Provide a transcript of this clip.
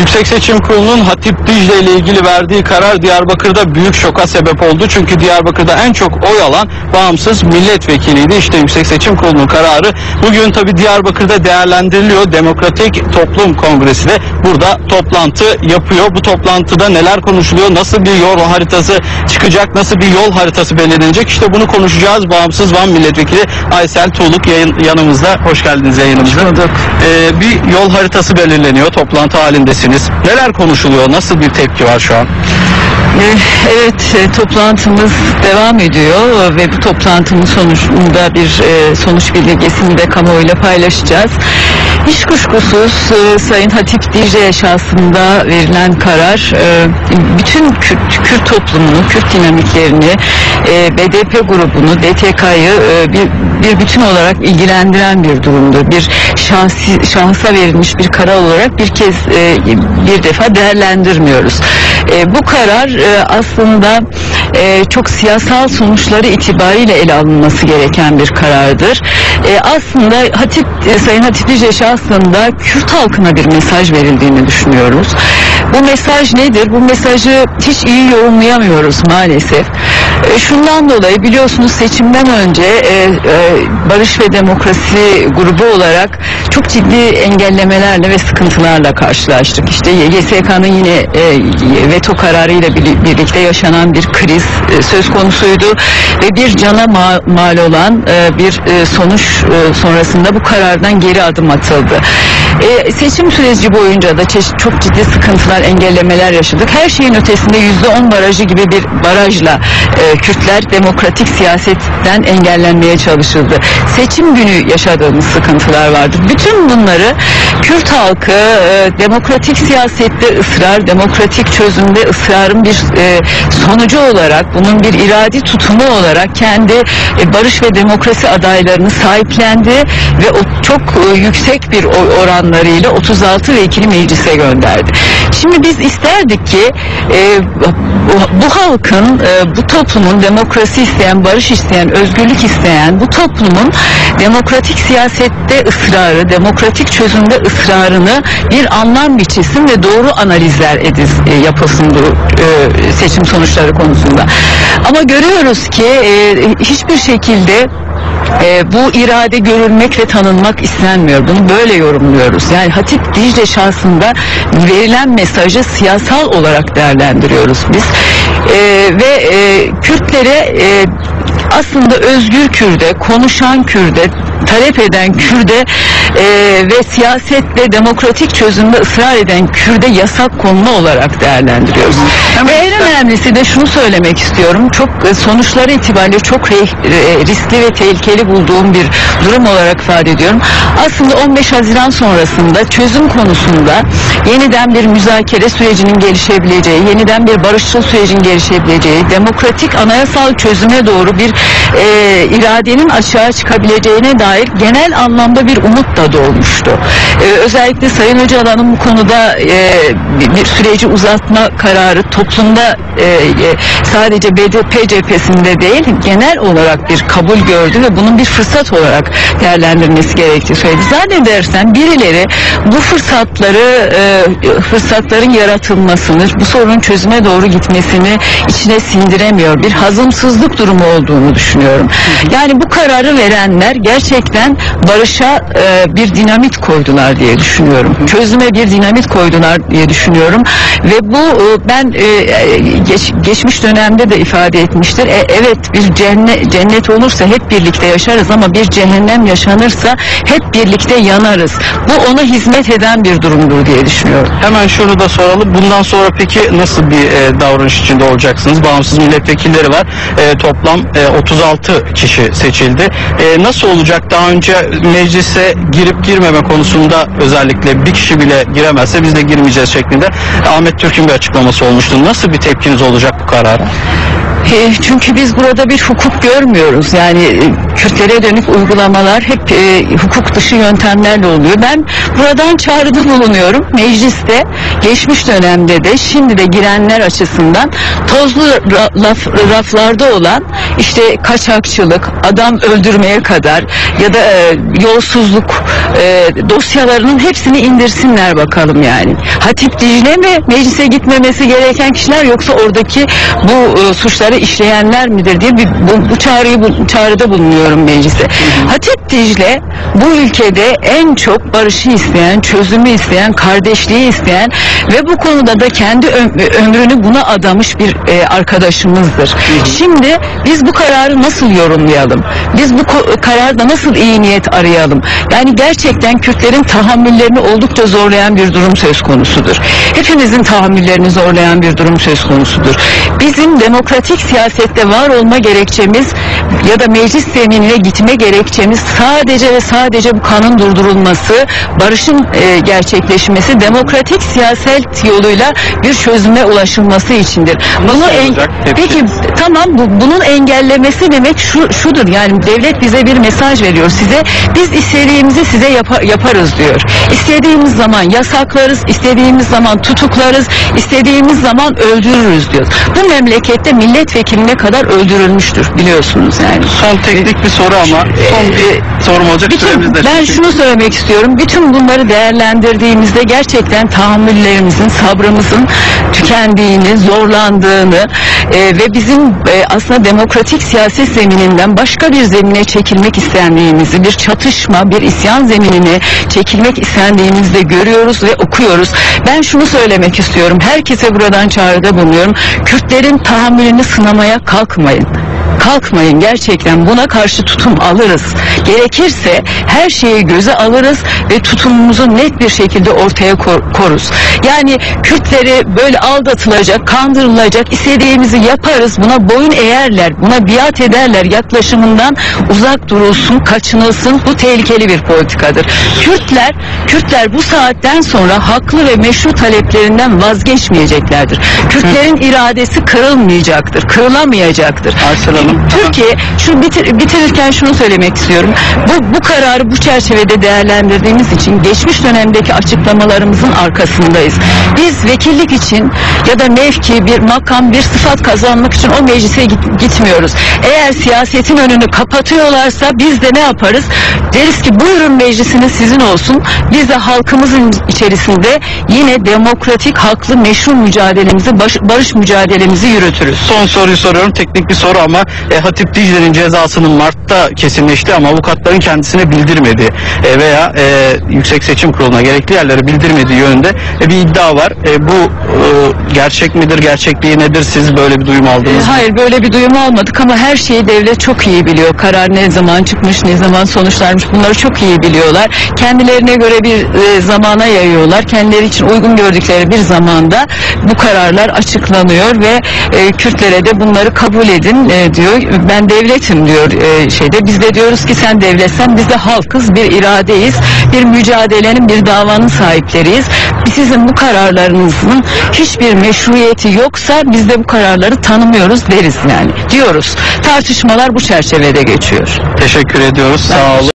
Yüksek Seçim Kurulu'nun Hatip Dicle ile ilgili verdiği karar Diyarbakır'da büyük şoka sebep oldu. Çünkü Diyarbakır'da en çok oy alan bağımsız milletvekiliydi. İşte Yüksek Seçim Kurulu'nun kararı bugün tabi Diyarbakır'da değerlendiriliyor. Demokratik Toplum Kongresi de burada toplantı yapıyor. Bu toplantıda neler konuşuluyor? Nasıl bir yol haritası çıkacak? Nasıl bir yol haritası belirlenecek? İşte bunu konuşacağız. Bağımsız Van Milletvekili Aysel Tuğluk yayın, yanımızda. Hoş geldiniz yayınımıza. Ee, bir yol haritası belirleniyor. Toplantı halindesiniz. Neler konuşuluyor? Nasıl bir tepki var şu an? Ee, Evet, e, toplantımız devam ediyor ve bu toplantının sonucunda bir e, sonuç bildirgesini de kamuoyuyla paylaşacağız. Hiç kuşkusuz e, Sayın Hatip Dicle şahsında verilen karar e, bütün Kürt, Kürt toplumunu, Kürt dinamiklerini, e, BDP grubunu, DTK'yı e, bir, bir bütün olarak ilgilendiren bir durumdur. Bir şahsi, şahsa verilmiş bir karar olarak bir kez e, bir defa değerlendirmiyoruz. E, bu karar e, aslında e, çok siyasal sonuçları itibariyle ele alınması gereken bir karardır. E, aslında Hatip, e, Sayın Hatip Dicle şahsında Kürt halkına bir mesaj verildiğini düşünüyoruz. Bu mesaj nedir? Bu mesajı hiç iyi yorumlayamıyoruz maalesef. E, şundan dolayı biliyorsunuz seçimden önce e, e, Barış ve Demokrasi grubu olarak çok ciddi engellemelerle ve sıkıntılarla karşılaştık. İşte YSK'nın yine e, veto kararıyla bir- birlikte yaşanan bir kriz e, söz konusuydu ve bir cana ma- mal olan e, bir e, sonuç e, sonrasında bu karardan geri adım atıldı. E, seçim süreci boyunca da çok ciddi sıkıntılar, engellemeler yaşadık. Her şeyin ötesinde yüzde on barajı gibi bir barajla e, Kürtler demokratik siyasetten engellenmeye çalışıldı. Seçim günü yaşadığımız sıkıntılar vardı. Bütün bunları Kürt halkı e, demokratik siyasette ısrar, demokratik çözümde ısrarın bir e, sonucu olarak, bunun bir iradi tutumu olarak kendi e, barış ve demokrasi adaylarını sahiplendi ve o çok e, yüksek bir oranlarıyla 36 vekili meclise gönderdi. Şimdi biz isterdik ki e, bu halkın, e, bu toplumun demokrasi isteyen, barış isteyen, özgürlük isteyen bu toplumun demokratik siyasette ısrarı, demokratik çözümde ısrarını bir anlam biçilsin ve doğru analizler ediz, e, yapılsın bu e, seçim sonuçları konusunda. Ama görüyoruz ki e, hiçbir şekilde e, bu irade görülmek ve tanınmak istenmiyor. Bunu böyle yorumluyoruz. Yani Hatip Dicle şahsında verilen mesajı siyasal olarak değerlendiriyoruz biz. E, ve e, Kürtlere e, aslında özgür Kürde, konuşan Kürde, talep eden Kürde e, ve siyasetle demokratik çözümde ısrar eden Kürde yasak konulu olarak değerlendiriyoruz. Ve en önemlisi de şunu söylemek istiyorum. Çok e, sonuçları itibariyle çok re- e, riskli ve tehlikeli bulduğum bir durum olarak ifade ediyorum. Aslında 15 Haziran sonrasında çözüm konusunda yeniden bir müzakere sürecinin gelişebileceği, yeniden bir barışçıl sürecin gelişebileceği, demokratik anayasal çözüme doğru bir e, iradenin açığa çıkabileceğine dair genel anlamda bir umut da doğmuştu. E, özellikle Sayın Öcalan'ın bu konuda e, bir, süreci uzatma kararı toplumda e, e, sadece BDP cephesinde değil genel olarak bir kabul gördü ve bunun bir fırsat olarak değerlendirmesi gerektiği söyledi. Zannedersem birileri bu fırsatları e, fırsatların yaratılmasını, bu sorunun çözüme doğru gitmesini içine sindiremiyor. Bir hazımsızlık durumu olduğunu düşünüyorum. Yani bu kararı verenler gerçekten barışa e, bir dinamit koydular diye düşünüyorum. Çözüme bir dinamit koydular diye düşünüyorum. Ve bu e, ben e, e, geç- geçmiş dönemde de ifade etmiştir. E, evet bir cennet, cennet olursa hep birlikte yaşarız ama bir cehennem yaşanırsa hep birlikte yanarız. Bu ona hizmet eden bir durumdur diye düşünüyorum. Hemen şunu da soralım. Bundan sonra peki nasıl bir e, davranış içinde olacaksınız? Bağımsız milletvekilleri var. E, toplam e, 36 kişi seçildi. E, nasıl olacak? Daha önce meclise girip girmeme konusunda özellikle bir kişi bile giremezse biz de girmeyeceğiz şeklinde Ahmet Türk'ün bir açıklaması olmuştu. Nasıl bir tepkiniz olacak bu karara? E, çünkü biz burada bir hukuk görmüyoruz. Yani e, Kürtlere dönük uygulamalar hep e, hukuk dışı yöntemlerle oluyor. Ben buradan çağrıda bulunuyorum mecliste geçmiş dönemde de şimdi de girenler açısından tozlu ra- raflarda olan işte kaçakçılık, adam öldürmeye kadar ya da e, yolsuzluk e, dosyalarının hepsini indirsinler bakalım yani. Hatip Dicle mi meclise gitmemesi gereken kişiler yoksa oradaki bu e, suçları işleyenler midir diye bir, bu, bu çağrıyı bu çağrıda bulunuyorum meclise. Hatip Dicle bu ülkede en çok barışı isteyen, çözümü isteyen, kardeşliği isteyen ve bu konuda da kendi ö- ömrünü buna adamış bir e, arkadaşımızdır. Şimdi biz bu kararı nasıl yorumlayalım? Biz bu ko- kararda nasıl iyi niyet arayalım? Yani gerçekten Kürtlerin tahammüllerini oldukça zorlayan bir durum söz konusudur. Hepimizin tahammüllerini zorlayan bir durum söz konusudur. Bizim demokratik siyasette var olma gerekçemiz ya da meclis zeminine gitme gerekçemiz sadece ve sadece bu kanın durdurulması, barışın e, gerçekleşmesi, demokratik siyaset yoluyla bir çözüme ulaşılması içindir. Bunu olacak? Peki tamam bu, bunun engellemesi demek şu şudur yani devlet bize bir mesaj veriyor size biz istediğimizi size yapa- yaparız diyor. İstediğimiz zaman yasaklarız, istediğimiz zaman tutuklarız, istediğimiz zaman öldürürüz diyor. Bu memlekette milletvekiline kadar öldürülmüştür biliyorsunuz yani. Son teknik bir soru ama son bir sorum olacak süremiz de. Ben çünkü. şunu söylemek istiyorum. Bütün bunları değerlendirdiğimizde gerçekten tahammüllerimizin, sabrımızın tükendiğini, zorlandığını e, ve bizim e, aslında demokratik siyaset zemininden başka bir zemine çekilmek istendiğimizi, bir çatışma, bir isyan zeminine çekilmek istendiğimizi de görüyoruz ve okuyoruz. Ben şunu söylemek istiyorum. Herkese buradan çağrıda bulunuyorum. Kürtlerin tahammülünü sınamaya kalkmayın kalkmayın gerçekten buna karşı tutum alırız. Gerekirse her şeyi göze alırız ve tutumumuzu net bir şekilde ortaya kor- koruz. Yani Kürtleri böyle aldatılacak, kandırılacak, istediğimizi yaparız, buna boyun eğerler, buna biat ederler yaklaşımından uzak durulsun, kaçınılsın. Bu tehlikeli bir politikadır. Kürtler, Kürtler bu saatten sonra haklı ve meşru taleplerinden vazgeçmeyeceklerdir. Kürtlerin iradesi kırılmayacaktır, kırılamayacaktır. Aysel Hanım. Türkiye şu bitir- bitirirken şunu söylemek istiyorum. Bu bu kararı bu çerçevede değerlendirdiğimiz için geçmiş dönemdeki açıklamalarımızın arkasındayız. Biz vekillik için ya da mevki bir makam bir sıfat kazanmak için o meclise git- gitmiyoruz. Eğer siyasetin önünü kapatıyorlarsa biz de ne yaparız? Deriz ki buyurun meclisiniz sizin olsun. Biz de halkımızın içerisinde yine demokratik haklı meşru mücadelemizi baş- barış mücadelemizi yürütürüz. Son soruyu soruyorum. Teknik bir soru ama e, Hatip Dicle'nin cezasının Mart'ta kesinleşti ama avukatların kendisine bildirmedi e, veya e, Yüksek Seçim Kurulu'na gerekli yerlere bildirmediği yönünde e, bir iddia var. E, bu e, gerçek midir, gerçekliği nedir? Siz böyle bir duyum aldınız mı? Hayır böyle bir duyum almadık ama her şeyi devlet çok iyi biliyor. Karar ne zaman çıkmış, ne zaman sonuçlanmış bunları çok iyi biliyorlar. Kendilerine göre bir e, zamana yayıyorlar. Kendileri için uygun gördükleri bir zamanda bu kararlar açıklanıyor ve e, Kürtlere de bunları kabul edin e, diyor. Ben devletim diyor e, şeyde. Biz de diyoruz ki sen devletsen biz de halkız, bir iradeyiz. Bir mücadelenin, bir davanın sahipleriyiz. Sizin bu kararlarınızın hiçbir meşruiyeti yoksa biz de bu kararları tanımıyoruz deriz yani diyoruz. Tartışmalar bu çerçevede geçiyor. Teşekkür ediyoruz. Sağ olun.